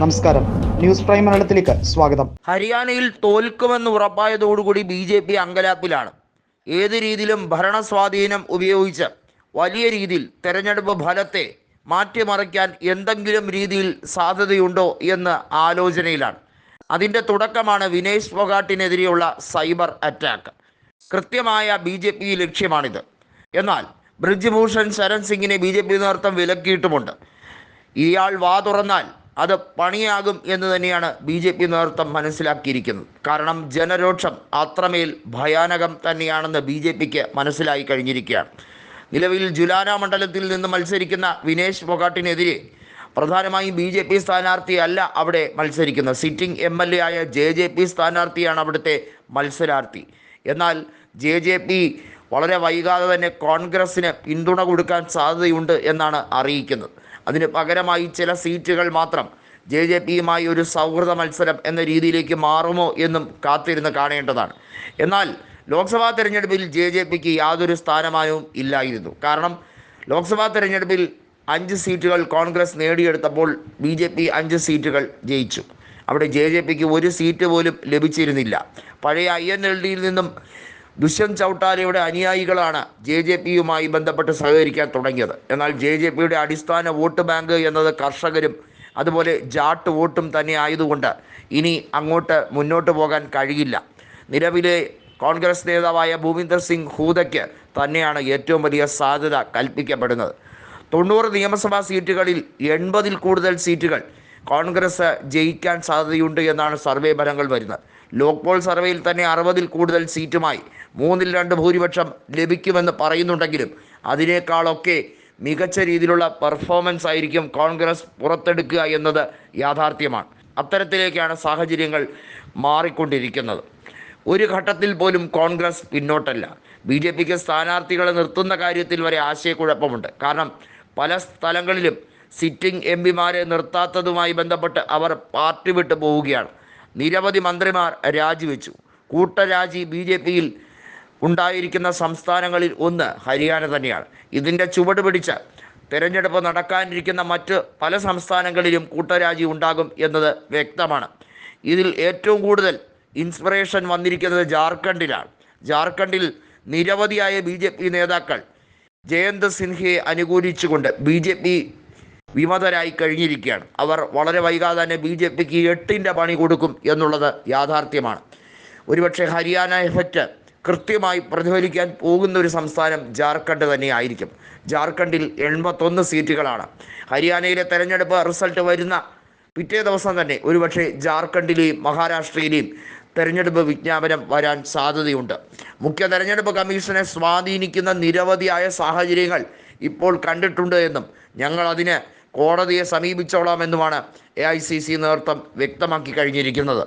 നമസ്കാരം. News prime മലയാളത്തിലേക്ക് സ്വാഗതം. ഹരിയാനയിൽ തോൽക്കുമെന്ന് ഉറപ്പായതോടുകൂടി ബി ജെ പി അങ്കലാപ്പിലാണ്. ഏത് രീതിയിലും ഭരണസ്വാധീനം ഉപയോഗിച്ച് വലിയ രീതിയിൽ തെരഞ്ഞെടുപ്പ് ഫലത്തെ മാറ്റിമറിക്കാൻ എന്തെങ്കിലും രീതിയിൽ സാധ്യതയുണ്ടോ എന്ന് ആലോചനയിലാണ്. അതിന്റെ തുടക്കമാണ് വിനേഷ് ഫൊഗാട്ടിനെതിരെയുള്ള സൈബർ അറ്റാക്ക്. കൃത്യമായ ബി ജെ പി ലക്ഷ്യമാണിത്. എന്നാൽ ബ്രിജ്ഭൂഷൺ ശരൺ സിംഗിനെ ബി ജെ പി നേതൃത്വം വിലക്കിയിട്ടുമുണ്ട്. ഇയാൾ വാ തുറന്നാൽ അത് പണിയാകും എന്ന് തന്നെയാണ് ബി ജെ പി നേതൃത്വം മനസ്സിലാക്കിയിരിക്കുന്നത്. കാരണം ജനരോക്ഷം അത്രമേൽ ഭയാനകം തന്നെയാണെന്ന് ബി ജെ പിക്ക് മനസ്സിലായി കഴിഞ്ഞിരിക്കുകയാണ്. നിലവിൽ ജുലാന മണ്ഡലത്തിൽ നിന്ന് മത്സരിക്കുന്ന വിനേഷ് ഫൊഗാട്ടിനെതിരെ പ്രധാനമായും ബി ജെ പി സ്ഥാനാർത്ഥിയല്ല അവിടെ മത്സരിക്കുന്നത്. സിറ്റിംഗ് എം എൽ എ ആയ ജെ ജെ പി സ്ഥാനാർത്ഥിയാണ് അവിടുത്തെ മത്സരാർത്ഥി. എന്നാൽ ജെ ജെ പി വളരെ വൈകാതെ തന്നെ കോൺഗ്രസ്സിന് പിന്തുണ കൊടുക്കാൻ സാധ്യതയുണ്ട് എന്നാണ് അറിയിക്കുന്നത്. അതിന് പകരമായി ചില സീറ്റുകൾ മാത്രം. ജെ ജെ പിയുമായി ഒരു സൗഹൃദ മത്സരം എന്ന രീതിയിലേക്ക് മാറുമോ എന്നും കാത്തിരുന്ന് കാണേണ്ടതാണ്. എന്നാൽ ലോക്സഭാ തെരഞ്ഞെടുപ്പിൽ ജെ ജെ പിക്ക് യാതൊരു സ്ഥാനമാനവും ഇല്ലായിരുന്നു. കാരണം ലോക്സഭാ തെരഞ്ഞെടുപ്പിൽ അഞ്ച് സീറ്റുകൾ കോൺഗ്രസ് നേടിയെടുത്തപ്പോൾ ബി ജെ പി അഞ്ച് സീറ്റുകൾ ജയിച്ചു. അവിടെ ജെ ജെ പിക്ക് ഒരു സീറ്റ് പോലും ലഭിച്ചിരുന്നില്ല. പഴയ ഐ എൻ എൽ ഡിയിൽ നിന്നും ദുഷ്യന്ത് ചൗട്ടാലയുടെ അനുയായികളാണ് ജെ ജെ പിയുമായി ബന്ധപ്പെട്ട് സഹകരിക്കാൻ തുടങ്ങിയത്. എന്നാൽ ജെ ജെ പിയുടെ അടിസ്ഥാന വോട്ട് ബാങ്ക് എന്നത് കർഷകരും അതുപോലെ ജാട്ട് വോട്ടും തന്നെ ആയതുകൊണ്ട് ഇനി അങ്ങോട്ട് മുന്നോട്ട് പോകാൻ കഴിയില്ല. നിലവിലെ കോൺഗ്രസ് നേതാവായ ഭൂമിന്ദർ സിംഗ് ഹൂദയ്ക്ക് തന്നെയാണ് ഏറ്റവും വലിയ സാധ്യത കൽപ്പിക്കപ്പെടുന്നത്. തൊണ്ണൂറ് നിയമസഭാ സീറ്റുകളിൽ എൺപതിൽ കൂടുതൽ സീറ്റുകൾ കോൺഗ്രസ് ജയിക്കാൻ സാധ്യതയുണ്ട് എന്നാണ് സർവേ ഫലങ്ങൾ വരുന്നത്. ലോക് പോൾ സർവേയിൽ തന്നെ അറുപതിൽ കൂടുതൽ സീറ്റുമായി മൂന്നിൽ രണ്ട് ഭൂരിപക്ഷം ലഭിക്കുമെന്ന് പറയുന്നുണ്ടെങ്കിലും അതിനേക്കാളൊക്കെ മികച്ച രീതിയിലുള്ള പെർഫോമൻസ് ആയിരിക്കും കോൺഗ്രസ് പുറത്തെടുക്കുക എന്നത് യാഥാർത്ഥ്യമാണ്. അത്തരത്തിലേക്കാണ് സാഹചര്യങ്ങൾ മാറിക്കൊണ്ടിരിക്കുന്നത്. ഒരു ഘട്ടത്തിൽ പോലും കോൺഗ്രസ് പിന്നോട്ടല്ല. ബി ജെ പിക്ക് സ്ഥാനാർത്ഥികളെ നിർത്തുന്ന കാര്യത്തിൽ വരെ ആശയക്കുഴപ്പമുണ്ട്. കാരണം പല സ്ഥലങ്ങളിലും സിറ്റിംഗ് എം പിമാരെ നിർത്താത്തതുമായി ബന്ധപ്പെട്ട് അവർ പാർട്ടി വിട്ടു പോവുകയാണ്. നിരവധി മന്ത്രിമാർ രാജിവെച്ചു. കൂട്ടരാജി ബി ജെ പിയിൽ ഉണ്ടായിരിക്കുന്ന സംസ്ഥാനങ്ങളിൽ ഒന്ന് ഹരിയാന തന്നെയാണ്. ഇതിന്റെ ചുവട് പിടിച്ച് തിരഞ്ഞെടുപ്പ് നടക്കാനിരിക്കുന്ന മറ്റ് പല സംസ്ഥാനങ്ങളിലും കൂട്ടരാജി ഉണ്ടാകും എന്നത് വ്യക്തമാണ്. ഇതിൽ ഏറ്റവും കൂടുതൽ ഇൻസ്പിറേഷൻ വന്നിരിക്കുന്നത് ജാർഖണ്ഡിലാണ്. ജാർഖണ്ഡിൽ നിരവധിയായ ബി നേതാക്കൾ ജയന്ത് സിൻഹയെ അനുകൂലിച്ചുകൊണ്ട് ബി ജെ പി വിമതരായി കഴിഞ്ഞിരിക്കുകയാണ്. അവർ വളരെ വൈകാതെ തന്നെ ബി ജെ പിക്ക് എട്ടിന്റെ പണി കൊടുക്കും എന്നുള്ളത് യാഥാർത്ഥ്യമാണ്. ഒരുപക്ഷെ ഹരിയാന എഫക്റ്റ് കൃത്യമായി പ്രതിഫലിക്കാൻ പോകുന്ന ഒരു സംസ്ഥാനം ജാർഖണ്ഡ് തന്നെയായിരിക്കും. ജാർഖണ്ഡിൽ എൺപത്തൊന്ന് സീറ്റുകളാണ്. ഹരിയാനയിലെ തെരഞ്ഞെടുപ്പ് റിസൾട്ട് വരുന്ന പിറ്റേ ദിവസം തന്നെ ഒരുപക്ഷെ ജാർഖണ്ഡിലെയും മഹാരാഷ്ട്രയിലെയും തെരഞ്ഞെടുപ്പ് വിജ്ഞാപനം വരാൻ സാധ്യതയുണ്ട്. മുഖ്യ തെരഞ്ഞെടുപ്പ് കമ്മീഷനെ സ്വാധീനിക്കുന്ന നിരവധിയായ സാഹചര്യങ്ങൾ ഇപ്പോൾ കണ്ടിട്ടുണ്ട് എന്നും ഞങ്ങൾ അതിന് കോടതിയെ സമീപിച്ചോളാമെന്നുമാണ് എ ഐ സി സി നേതൃത്വം വ്യക്തമാക്കി കഴിഞ്ഞിരിക്കുന്നത്.